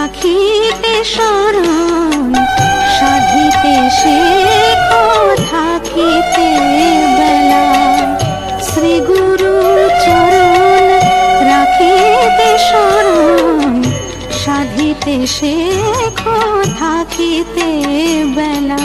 রাখিতে শরণ সাধিতে সে থাকিতে বেলা। শ্রী গুরু চরণ রাখিতে শরণ সাধিতে সে থাকিতে বেলা।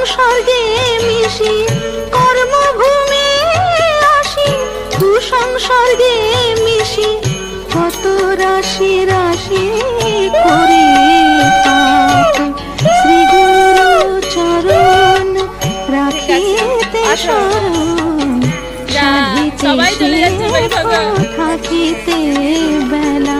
কুসংসর্গে মিশি কর্মভূমি আসি কুসংসর্গে মিশি কত রাশি রাশি করে সবাই চলে যাচ্ছে। থাকিতে বেলা।